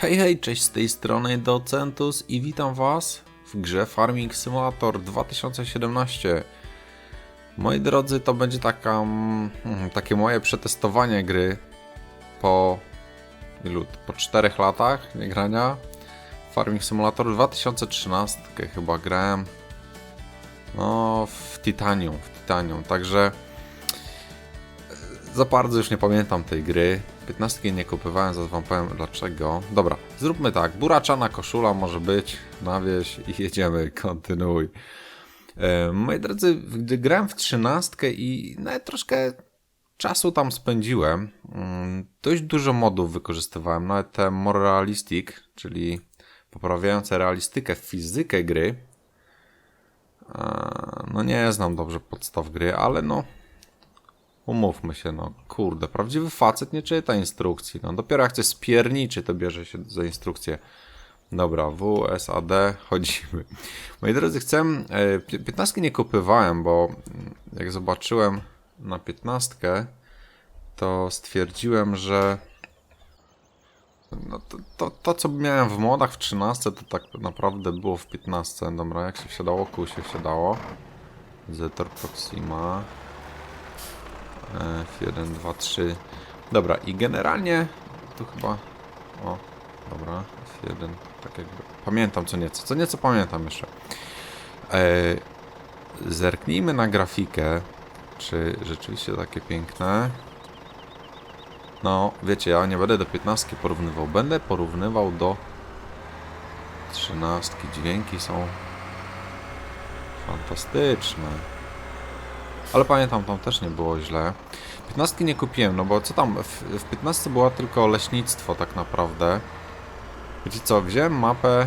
Hej, hej, cześć z tej strony Docentus i witam Was w grze Farming Simulator 2017. Moi drodzy, to będzie taka, mm, takie moje przetestowanie gry po ilu? Po 4 latach nie grania. Farming Simulator 2013 chyba grałem. No, w Titanium, w Titanium, także za bardzo już nie pamiętam tej gry. 15 nie kupowałem, zaraz wam powiem dlaczego. Dobra, zróbmy tak. Buraczana koszula może być na wieś i jedziemy, kontynuuj. E, moi drodzy, gdy grałem w 13 i nawet troszkę czasu tam spędziłem, mm, dość dużo modów wykorzystywałem, nawet te more realistic, czyli poprawiające realistykę, fizykę gry. E, no nie znam dobrze podstaw gry, ale no Umówmy się, no kurde, prawdziwy facet nie czyta instrukcji. No dopiero jak coś spierniczy, to bierze się za instrukcję. Dobra, W, S, A, D, chodzimy. Moi drodzy, chcę... 15 nie kupywałem, bo jak zobaczyłem na 15, to stwierdziłem, że no to, to, to, co miałem w modach w 13, to tak naprawdę było w 15. Dobra, jak się wsiadało? Kół się wsiadało. Zetor Proxima. F1, 2, 3. Dobra, i generalnie tu chyba. O, dobra, F1, tak jakby. Pamiętam co nieco, co nieco pamiętam jeszcze. E, zerknijmy na grafikę. Czy rzeczywiście takie piękne? No, wiecie, ja nie będę do 15 porównywał. Będę porównywał do 13. Dźwięki są fantastyczne. Ale pamiętam, tam też nie było źle. 15 nie kupiłem, no bo co tam, w, w 15 było tylko leśnictwo tak naprawdę. Wiecie co, wziąłem mapę...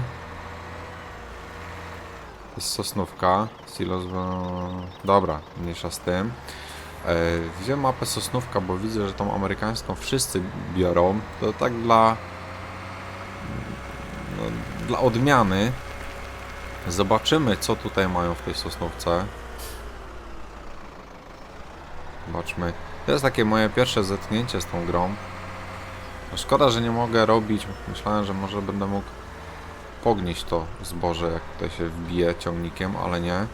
Jest sosnówka. Silos... Dobra, mniejsza z tym. E, wziąłem mapę sosnówka, bo widzę, że tą amerykańską wszyscy biorą. To tak dla... No, dla odmiany. Zobaczymy, co tutaj mają w tej sosnówce. Zobaczmy. To jest takie moje pierwsze zetknięcie z tą grą. No szkoda, że nie mogę robić. Myślałem, że może będę mógł pognieść to zboże, jak tutaj się wbije ciągnikiem, ale nie.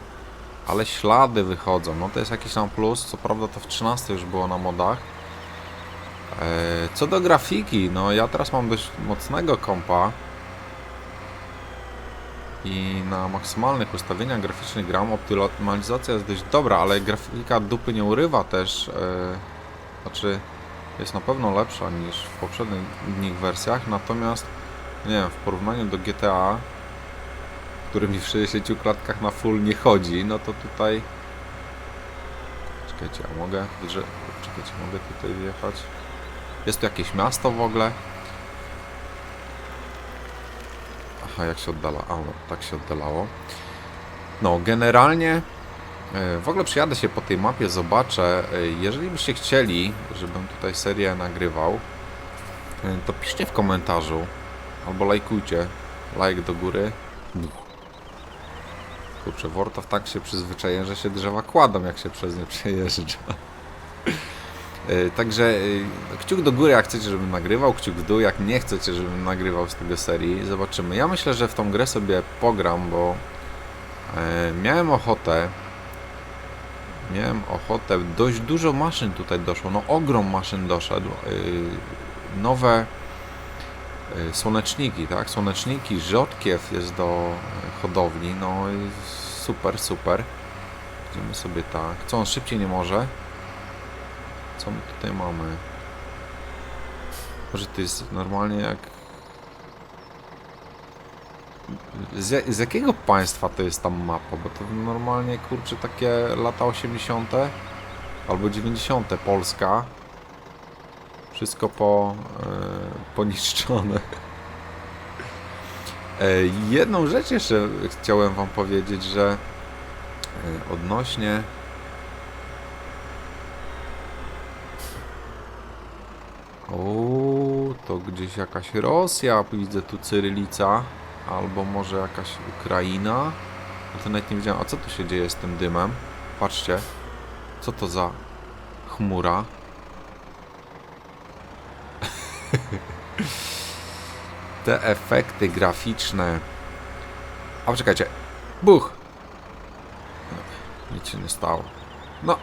Ale ślady wychodzą. No to jest jakiś tam plus. Co prawda to w 13 już było na modach. Eee, co do grafiki, no ja teraz mam dość mocnego kompa i na maksymalnych ustawieniach graficznych gram. Optymalizacja jest dość dobra, ale grafika dupy nie urywa też. Yy, znaczy jest na pewno lepsza niż w poprzednich wersjach, natomiast nie wiem, w porównaniu do GTA, którymi w 60 klatkach na full nie chodzi, no to tutaj czekajcie, a mogę, czekajcie, mogę tutaj wjechać jest tu jakieś miasto w ogóle Aha, jak się oddala? A, no, tak się oddalało. No, generalnie e, w ogóle przyjadę się po tej mapie, zobaczę. E, jeżeli byście chcieli, żebym tutaj serię nagrywał, e, to piszcie w komentarzu albo lajkujcie. Like do góry. Kurczę, Wortow tak się przyzwyczaje, że się drzewa kładą, jak się przez nie przejeżdża. E, także e, kciuk do góry jak chcecie, żebym nagrywał, kciuk w dół jak nie chcecie, żebym nagrywał z tego serii. Zobaczymy. Ja myślę, że w tą grę sobie pogram, bo e, miałem ochotę miałem ochotę, dość dużo maszyn tutaj doszło, no ogrom maszyn doszedł. Nowe słoneczniki, tak? Słoneczniki, rzodkiew jest do hodowli, no super, super. Idziemy sobie tak. Co on szybciej nie może? Co my tutaj mamy? Może to jest normalnie jak... Z, z, jakiego państwa to jest tam mapa? Bo to normalnie, kurczę, takie lata 80. albo 90. Polska. Wszystko po, e, poniszczone. E, jedną rzecz jeszcze chciałem wam powiedzieć, że e, odnośnie O, to gdzieś jakaś Rosja, widzę tu Cyrylica, albo może jakaś Ukraina. No to nawet nie wiedziałem, a co tu się dzieje z tym dymem? Patrzcie, co to za chmura? te efekty graficzne. A poczekajcie. Buch! Nic się nie stało. No.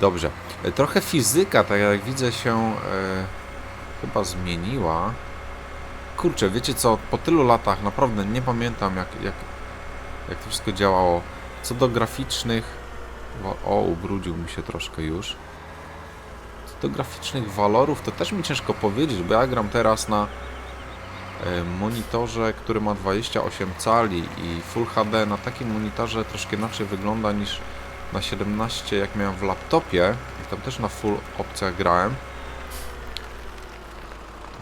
Dobrze. Trochę fizyka, tak jak widzę, się e, chyba zmieniła. Kurczę, wiecie co? Po tylu latach naprawdę nie pamiętam, jak, jak, jak to wszystko działało. Co do graficznych. O, ubrudził mi się troszkę już. Co do graficznych walorów, to też mi ciężko powiedzieć, bo ja gram teraz na e, monitorze, który ma 28 cali i Full HD na takim monitorze troszkę inaczej wygląda niż na 17 jak miałem w laptopie. I tam też na full opcjach grałem.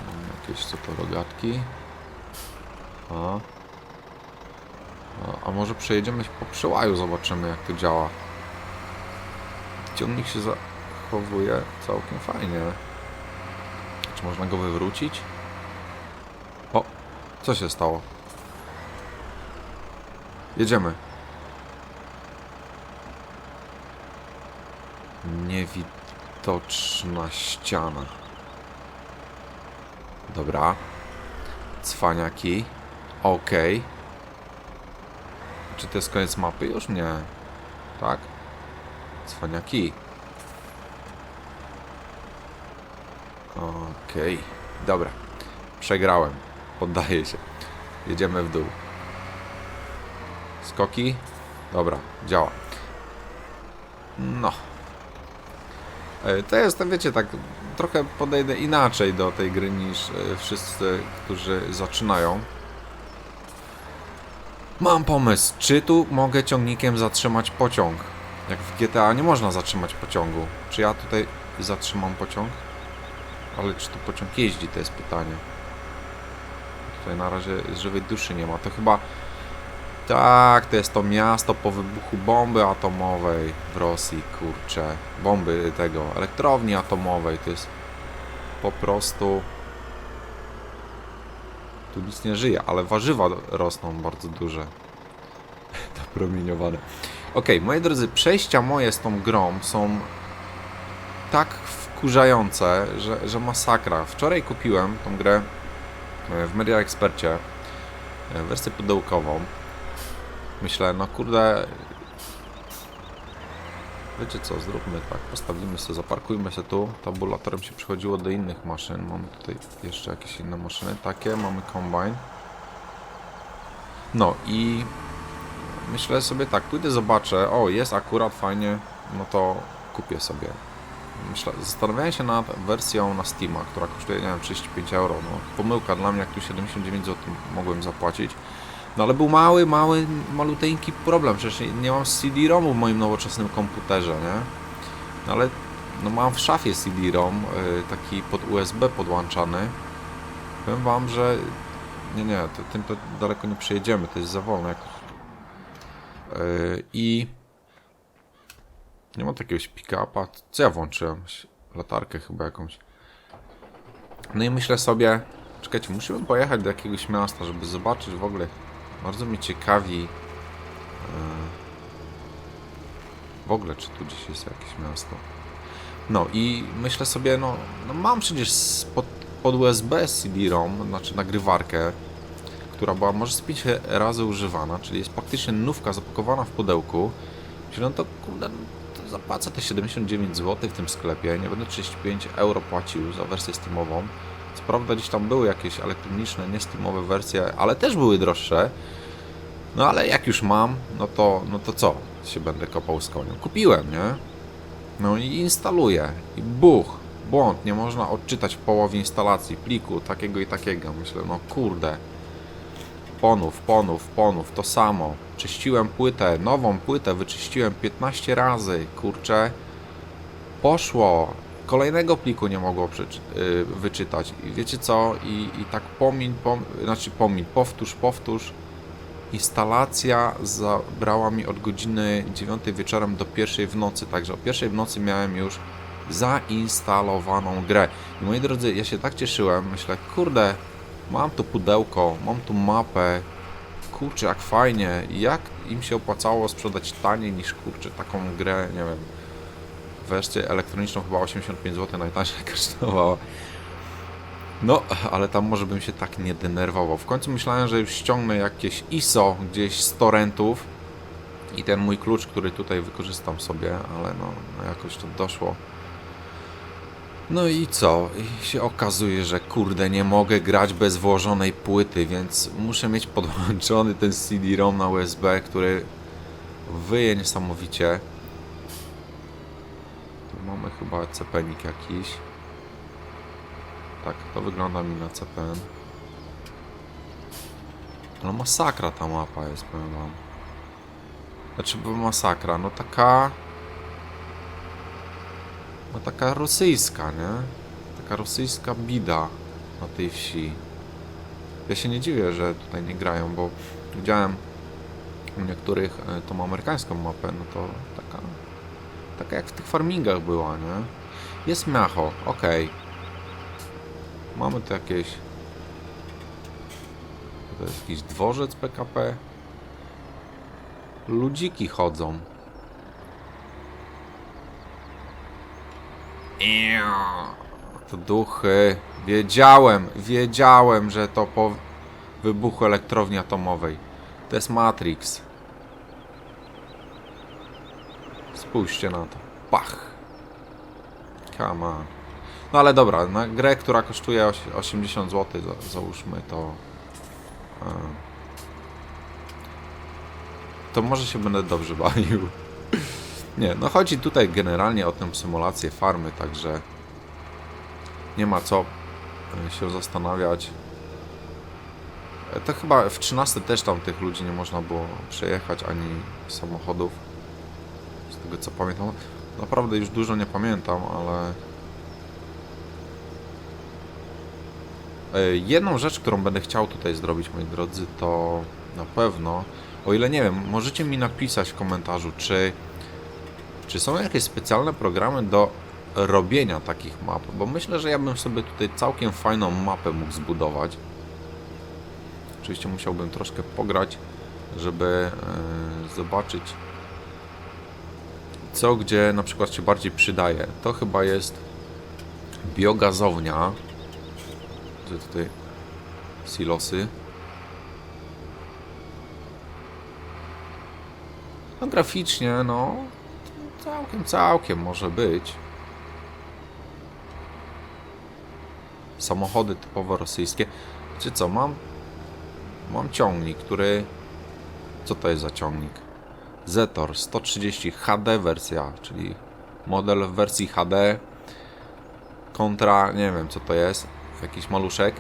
Mam Jakieś to rogatki. A. A, a może przejedziemy po przełaju, zobaczymy jak to działa. Ciągnik się zachowuje całkiem fajnie. Czy można go wywrócić? O, co się stało? Jedziemy. Niewidoczna ściana. Dobra. Cwaniaki. Okej. Czy to jest koniec mapy? Już nie. Tak? Cwaniaki. Okej. Dobra. Przegrałem. Poddaję się. Jedziemy w dół. Skoki. Dobra, działa. No. E, To jest, wiecie, tak trochę podejdę inaczej do tej gry niż e, wszyscy, którzy zaczynają. Mam pomysł, czy tu mogę ciągnikiem zatrzymać pociąg? Jak w GTA nie można zatrzymać pociągu. Czy ja tutaj zatrzymam pociąg? Ale czy tu pociąg jeździ, to jest pytanie. Tutaj na razie żywej duszy nie ma. To chyba... Tak, to jest to miasto po wybuchu bomby atomowej w Rosji, kurczę. Bomby tego, elektrowni atomowej. To jest po prostu... Tu nic nie żyje, ale warzywa rosną bardzo duże. to promieniowane. Okej, moi drodzy, przejścia moje z tą grą są tak wkurzające, że, że masakra. Wczoraj kupiłem tą grę e, w Media Expercie, e, wersję pudełkową. Myślę, no kurde, wiecie co, zróbmy tak, postawimy sobie, zaparkujmy się tu, tabulatorem się przechodziło do innych maszyn, mamy tutaj jeszcze jakieś inne maszyny, takie, mamy combine. No i myślę sobie tak, pójdę zobaczę, o jest akurat fajnie, no to kupię sobie. Myślę, zastanawiałem się nad wersją na Steama, która kosztuje, nie wiem, 35 euro. No, pomyłka dla mnie, jak tu 79 zł mogłem zapłacić. No ale był mały, mały, maluteńki problem, przecież nie, mam CD-ROMu w moim nowoczesnym komputerze, nie? No ale no mam w szafie CD-ROM, y, taki pod USB podłączany. Powiem wam, że nie, nie, to, tym to daleko nie przejedziemy, to jest za jakoś. Y, I nie ma takiego pick-upa. Co ja włączyłem? Latarkę chyba jakąś. No i myślę sobie, czekajcie, musimy pojechać do jakiegoś miasta, żeby zobaczyć w ogóle. Bardzo mnie ciekawi. yy, W ogóle, czy tu gdzieś jest jakieś miasto. No i myślę sobie, no, no mam przecież pod, pod USB CD-ROM, znaczy nagrywarkę, która była może z 5 razy używana, czyli jest praktycznie nówka zapakowana w pudełku. Czyli no to kurde, no to zapłacę te 79 zł w tym sklepie, nie będę 35 euro płacił za wersję Steamową. Co prawda gdzieś tam były jakieś elektroniczne, nie Steamowe wersje, ale też były droższe. No ale jak już mam, no to, no to co się będę kopał z konią? Kupiłem, nie? No i instaluję. I buch, błąd, nie można odczytać w połowie instalacji pliku takiego i takiego. Myślę, no kurde. Ponów, ponów, ponów, to samo. Czyściłem płytę, nową płytę wyczyściłem 15 razy, kurczę. Poszło. Kolejnego pliku nie mogło y, wyczytać. I wiecie co? I, i tak pomiń, pom, znaczy pomiń, powtórz, powtórz. Instalacja zabrała mi od godziny 9 wieczorem do pierwszej w nocy, także o pierwszej w nocy miałem już zainstalowaną grę. I moi drodzy, ja się tak cieszyłem, myślę, kurde, mam tu pudełko, mam tu mapę, kurczę, jak fajnie, jak im się opłacało sprzedać taniej niż, kurczę, taką grę, nie wiem, wersję elektroniczną chyba 85 zł najtańsza kosztowała. No, ale tam może bym się tak nie denerwował. W końcu myślałem, że już ściągnę jakieś ISO gdzieś z torrentów i ten mój klucz, który tutaj wykorzystam sobie, ale no, no jakoś to doszło. No i co? I się okazuje, że kurde, nie mogę grać bez włożonej płyty, więc muszę mieć podłączony ten CD-ROM na USB, który wyje niesamowicie. Mamy chyba cepenik jakiś. Tak, to wygląda mi na CPN. Ale masakra ta mapa jest, powiem wam. Znaczy, bo masakra, no taka... No taka rosyjska, nie? Taka rosyjska bida na tej wsi. Ja się nie dziwię, że tutaj nie grają, bo widziałem u niektórych e, tą amerykańską mapę, no to taka... Taka jak w tych farmingach była, nie? Jest miacho, okej. Mamy tu jakieś... To jest jakiś dworzec PKP. Ludziki chodzą. To duchy. Wiedziałem, wiedziałem, że to po wybuchu elektrowni atomowej. To jest Matrix. Spójrzcie na to. Pach. On. No ale dobra, na grę, która kosztuje oś- 80 zł, za- załóżmy to. e, To może się będę dobrze bawił. Nie, no chodzi tutaj generalnie o tę symulację farmy, także nie ma co e, się zastanawiać. E, To chyba w 13 też tam tych ludzi nie można było przejechać ani samochodów. Tego co pamiętam. Naprawdę już dużo nie pamiętam, ale E, Jedną rzecz, którą będę chciał tutaj zrobić, moi drodzy, to na pewno, o ile nie wiem, możecie mi napisać w komentarzu, czy, czy są jakieś specjalne programy do robienia takich map, bo myślę, że ja bym sobie tutaj całkiem fajną mapę mógł zbudować. Oczywiście musiałbym troszkę pograć, żeby e, zobaczyć co gdzie na przykład się bardziej przydaje. To chyba jest biogazownia, Widzę tutaj silosy. No graficznie, no całkiem, całkiem może być. Samochody typowo rosyjskie. Czy co, mam mam ciągnik, który co to jest za ciągnik? Zetor 130 HD wersja, czyli model w wersji HD kontra, nie wiem co to jest, jakiś maluszek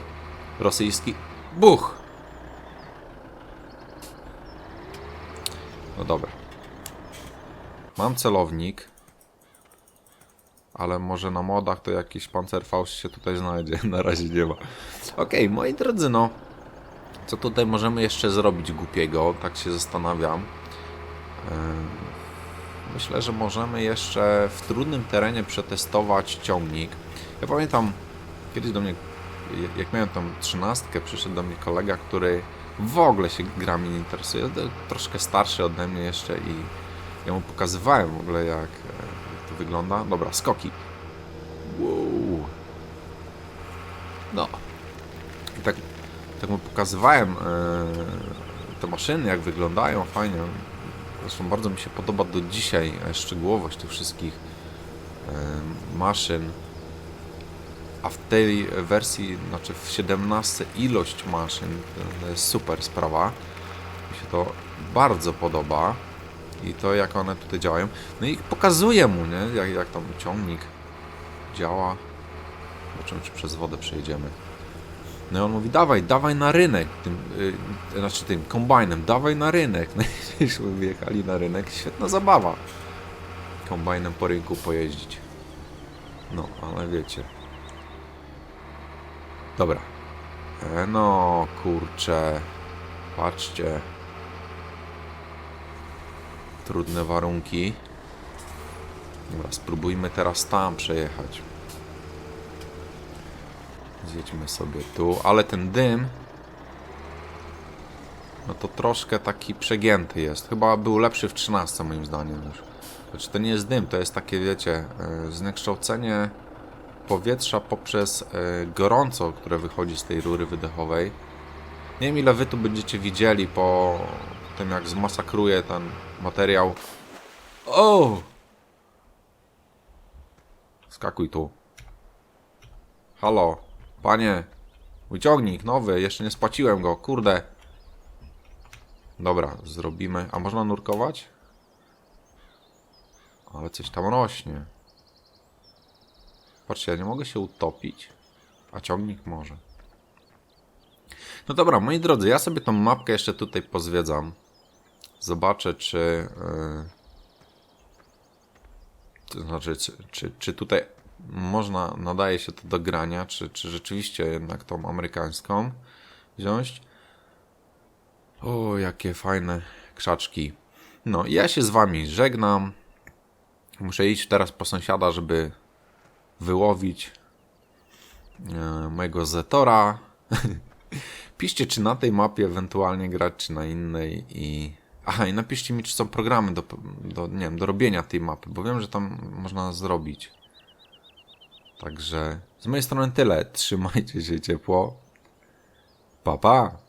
rosyjski. Buch! No dobra. Mam celownik. Ale może na modach to jakiś pancerfaust się tutaj znajdzie. Na razie nie ma. Okej, moi drodzy, no. Co tutaj możemy jeszcze zrobić głupiego? Tak się zastanawiam. Myślę, że możemy jeszcze w trudnym terenie przetestować ciągnik. Ja pamiętam, kiedyś do mnie, jak miałem tą trzynastkę, przyszedł do mnie kolega, który w ogóle się grami nie interesuje, troszkę starszy ode mnie jeszcze i ja mu pokazywałem w ogóle jak, e, to wygląda. Dobra, skoki. Wow. No. I tak, tak mu pokazywałem e, te maszyny, jak wyglądają, fajnie. Zresztą bardzo mi się podoba do dzisiaj e, szczegółowość tych wszystkich e, maszyn. A w tej wersji, znaczy w 17 ilość maszyn to jest super sprawa. Mi się to bardzo podoba. I to jak one tutaj działają. No i pokazuję mu, nie? Jak, jak tam ciągnik działa. Zobaczymy, czy przez wodę przejdziemy. No i on mówi, dawaj, dawaj na rynek, tym, y, znaczy tym kombajnem, dawaj na rynek. No i żeśmy wyjechali na rynek, świetna zabawa. Kombajnem po rynku pojeździć. No, ale wiecie. Dobra. E, no, kurczę. Patrzcie. Trudne warunki. Dobra, spróbujmy teraz tam przejechać. Zjedźmy sobie tu, ale ten dym no to troszkę taki przegięty jest. Chyba był lepszy w 13 moim zdaniem już. Znaczy to nie jest dym, to jest takie, wiecie, e, zniekształcenie powietrza poprzez e, gorąco, które wychodzi z tej rury wydechowej. Nie wiem ile wy tu będziecie widzieli po tym jak zmasakruje ten materiał. O! Skakuj tu. Halo, panie. Wyciągnik nowy, jeszcze nie spłaciłem go, kurde. Dobra, zrobimy. A można nurkować? Ale coś tam rośnie. Patrzcie, ja nie mogę się utopić, a ciągnik może. No dobra, moi drodzy, ja sobie tą mapkę jeszcze tutaj pozwiedzam. Zobaczę, czy. Yy, to znaczy, czy, czy, czy tutaj można, nadaje się to do grania, czy, czy rzeczywiście jednak tą amerykańską wziąć. O, jakie fajne krzaczki. No, ja się z wami żegnam. Muszę iść teraz po sąsiada, żeby wyłowić e, mojego Zetora. Piszcie, czy na tej mapie ewentualnie grać, czy na innej i... Aha, i napiszcie mi, czy są programy do, do, nie wiem, do robienia tej mapy, bo wiem, że tam można zrobić. Także z mojej strony tyle. Trzymajcie się ciepło. Pa, pa!